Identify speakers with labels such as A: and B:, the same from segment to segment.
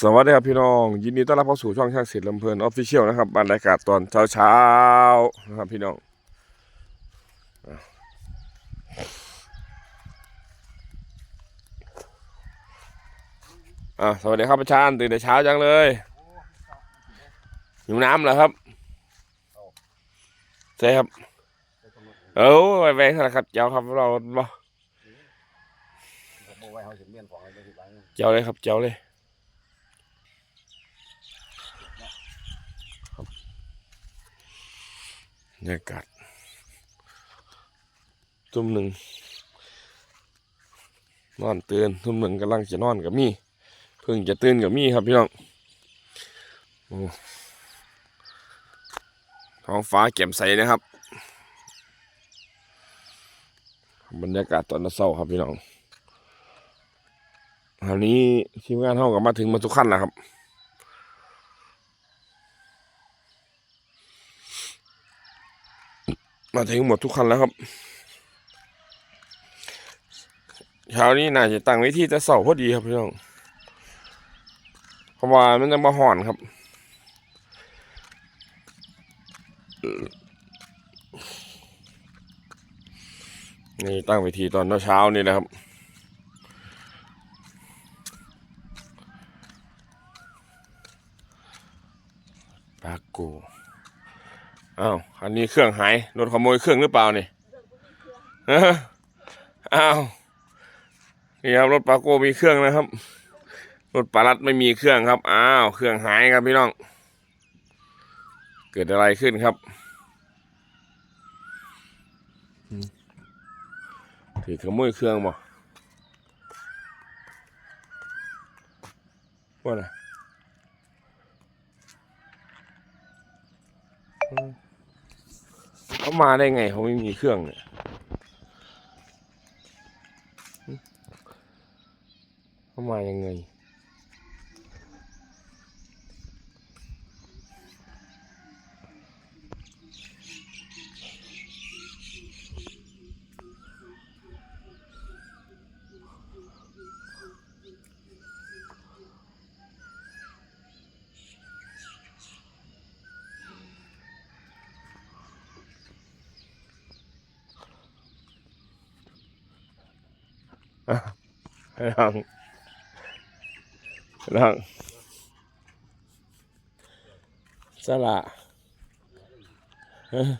A: สวัสดีครับพี่น้อง ยินดีต้อนรับเข้าสู่ช่องช่างศิลป์ลำเพลินออฟฟิเชียลนะครับบรรยากาศตอนเช้าเช้าๆนะครับพี่น้องอะสวัสดีครับอาจารย์ตื่นแต่เช้าจังเลยอยู่น้ำเหรอครับใช่ครับเอ้าไปๆครับเจ้าครับเราบ่
B: ผมบอเจ้า
A: เลยครับเจ้าเลยครับบรร ยากาศทุ่มหนึ่งนอนตื่นทุ่มหนึ่งกำลังจะนอนกับมี่เพิ่งจะตื่นกับมี่ครับพี่น้องท้องฟ้าแจ่มใสนะครับ บรรยากาศตอนเช้าครับพี่น้องคราวนี้ทีมงานเท่ากับมาถึงมาทุกขั้นแล้วครับ มาถึงหมดทุกคันแล้วครับ เช้านี้น่าจะตั้งไว้ที่จะเสาพอดีครับพี่น้องเพราะว่ามันจะมาห่อนครับนี่ตั้งไว้ทีตอนเช้านี่นะครับ ปาโก อ้าวอันนี้เครื่องหายรถขโมยเครื่องหรือเปล่านี่อ้าวนี่ครับรถปาโก้มีเครื่องนะครับรถปารัดไม่มีเครื่องครับอ้าวเครื่องหายครับพี่น้อง เกิดอะไรขึ้นครับถือขโมยเครื่องบ่ว่าน่ะ เขามาได้ไงเขาไม่มีเครื่องเนี่ยเขามายังไง ลังลังสละเอ้อ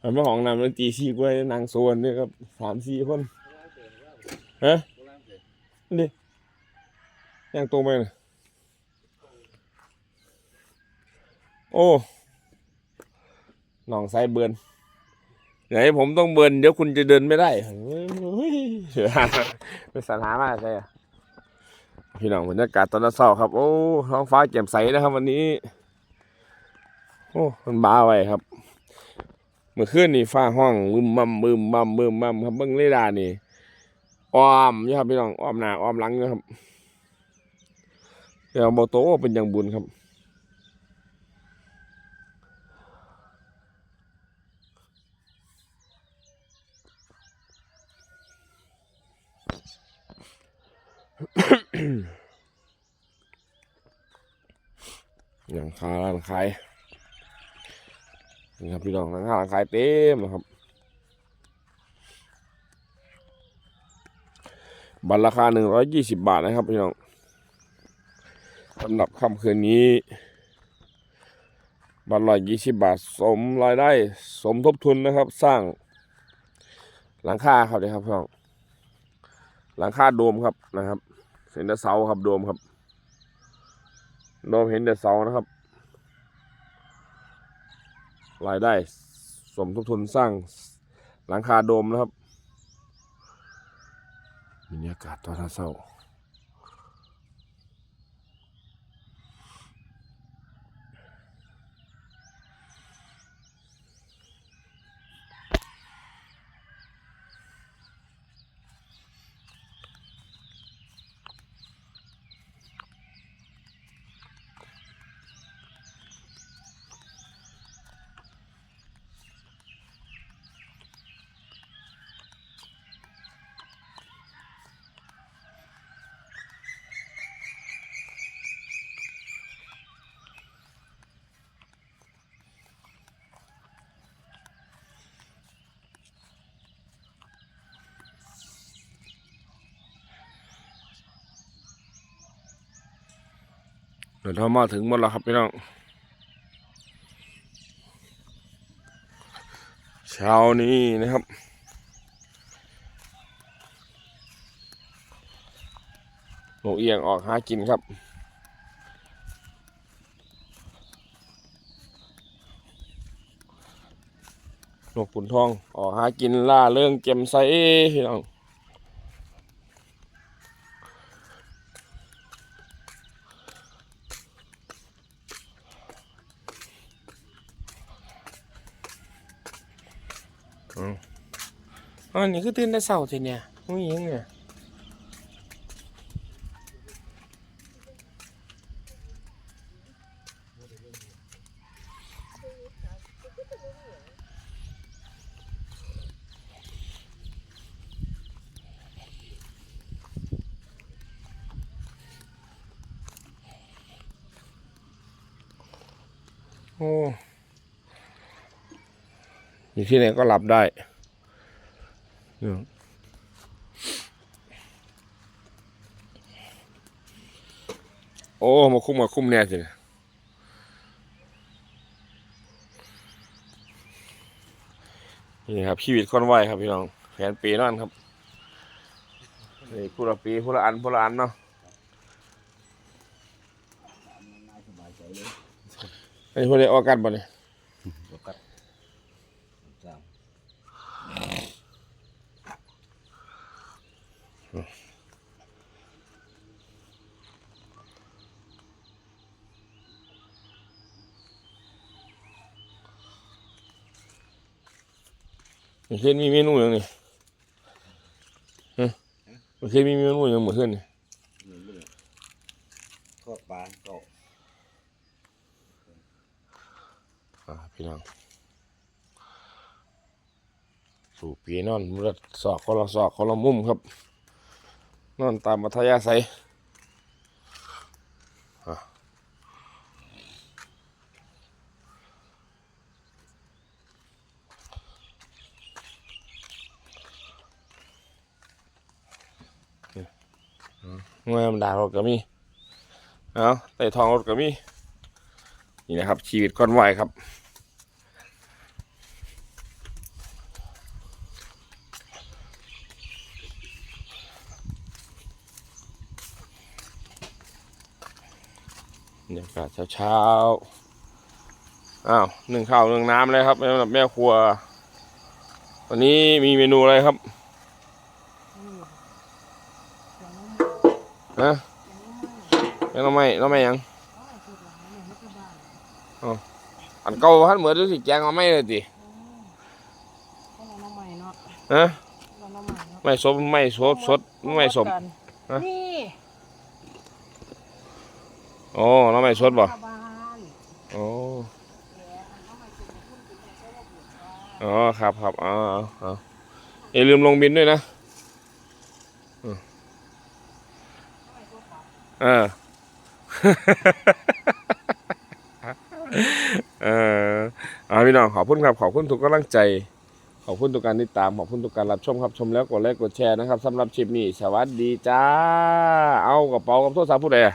A: มันมาของนำแล้วตีชีกไว้นางโซนเนี่ยครับสามสี่คนฮะนี่ย่างตรงไปนะโอ้หนองไซเบิร์น ไหนผมต้องเบิร์นเดี๋ยวคุณจะเดินไม่ได้เป็นสถามากเลยพี่น้องบรรยากาศตอนเช้าครับ โอ้ท้องฟ้าแจ่มใสนะครับ วันนี้ โอ้มันบ้าไว้ครับ เมื่อคืนนี่ฟ้าห้องมึมมั่มมึมมั่มมึมมั่มครับเบิ้งเรดานี่อ้อมอยู่ครับพี่น้องอ้อมหน้าอ้อมหลังอยู่ครับเดี๋ยวโมโตเป็นอย่างบุญครับ อย่างคาร้านขายนี่ครับพี่น้องร้านค้าร้านขายเต็มนะครับบัตรราคาหนึ่งร้อยยี่สิบบาทนะครับพี่น้องสำหรับค่ำคืนนี้ บัตรร้อยยี่สิบบาท สมรายได้ สมทบทุนนะครับ สร้างหลังคาครับเลยครับพี่น้อง หลังคาโดมครับนะครับ เห็นแต่เสาครับโดมครับ โดมเห็นแต่เสานะครับ รายได้สมทบทุนสร้างหลังคาโดมนะครับบรรยากาศตอนเช้า เดี๋ยวเรามาถึงหมดแล้วครับพี่น้องเช้านี้นะครับนกเอียงออกหากินครับนกขุนทองออกหากินล่าเรื่องเก็มใสพี่น้อง อันนี้คือตื่นแต่เช้าทีเนี่ยมึงยิงเนี่ยโอ้อยู่ที่ไหนก็หลับได้ โอ้มาคุ้มมาคุ้มแน่สินี่ยนี่ครับชีวิตคนไหวครับพี่น้องแผนปีนั่นครับนี่ผู้ละปีผู้ละอันผู้ละอันเนาะไอ้พวกนี้ออกกันบ่เนี่ย มื่อคืนมีเมนูอย่างนี้ฮะเมื่อคืนมีเมนูอย่างเมื่อคืนนี่
B: Ini dulu. Kok pan kok.
A: อ่าพี่น้องสู่ปีนอนมือสอกคนละสอกคนละมุมครับ นอนตามมัธยาศัย เมื่อมันด่ารถก็มีเอาใต้ท้องรถก็มีนี่นะครับ ชีวิตก้อนไหวครับบรรยากาศเช้าๆ อ้าวหนึ่งข้าวหนึ่งน้ำเลยครับสำหรับแม่ครัว วันนี้มีเมนูอะไรครับ ฮะยังน้องไม่น้องไม่ยังอ๋ออันเก่าพันเหมือนดูสิแกงมาไม่เลยดิฮะไม่สมไม่สดสดไม่สม
C: นี่
A: โอ้น้องไม่สดบ่โอ้
C: อ๋อ
A: ครับครับอ๋ออาเออย่าลืมลงบินด้วยนะอืม เออ เออเอาพี่น้องขอบคุณครับ ขอบคุณทุกกำลังใจ ขอบคุณทุกการติดตาม ขอบคุณทุกการรับชมครับ ชมแล้วกดไลค์กดแชร์นะครับสำหรับคลิปนี้ สวัสดีจ้า เอากระเป๋ากับโทรศัพท์ผู้ใดอะ